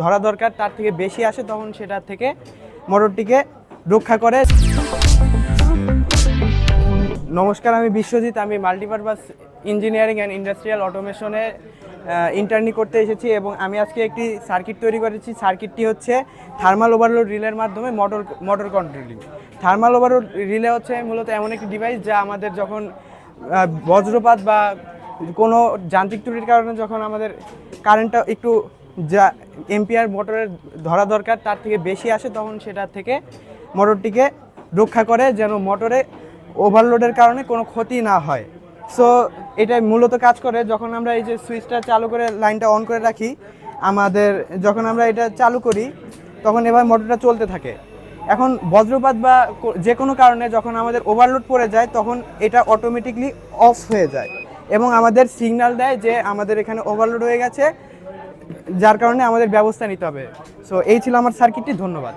ধরা দরকার, তার থেকে বেশি আসে তখন সেটা থেকে মোটরটিকে রক্ষা করে। নমস্কার, আমি বিশ্বজিৎ, আমি মাল্টিপারপাস ইঞ্জিনিয়ারিং অ্যান্ড ইন্ডাস্ট্রিয়াল অটোমেশনে ইন্টার্নি করতে এসেছি এবং আমি আজকে একটি সার্কিট তৈরি করেছি। সার্কিটটি হচ্ছে থার্মাল ওভারলোড রিলের মাধ্যমে motor motor controlling thermal overload relay হচ্ছে মূলত এমন একটি ডিভাইস যা আমাদের যখন বজ্রপাত বা কোনো যান্ত্রিক ত্রুটির কারণে যখন আমাদের কারেন্টটা একটু যা এম্পিয়ার মোটরের ধরা দরকার, তার থেকে বেশি আসে তখন সেটা থেকে মোটরটিকে রক্ষা করে যেন মোটরে ওভারলোডের কারণে কোনো ক্ষতি না হয়। সো এটা মূলত কাজ করে। যখন আমরা এই যে সুইচটা চালু করে লাইনটা অন করে রাখি, আমাদের যখন আমরা এটা চালু করি, তখন এবার মোটরটা চলতে থাকে। এখন বজ্রপাত বা যে কোনো কারণে যখন আমাদের ওভারলোড পড়ে যায়, তখন এটা অটোমেটিকলি অফ হয়ে যায় এবং আমাদের সিগন্যাল দেয় যে আমাদের এখানে ওভারলোড হয়ে গেছে। যার কারণে আমাদের ব্যবস্থা নিতে হবে। সো এই ছিল আমার সার্কিটটি ধন্যবাদ।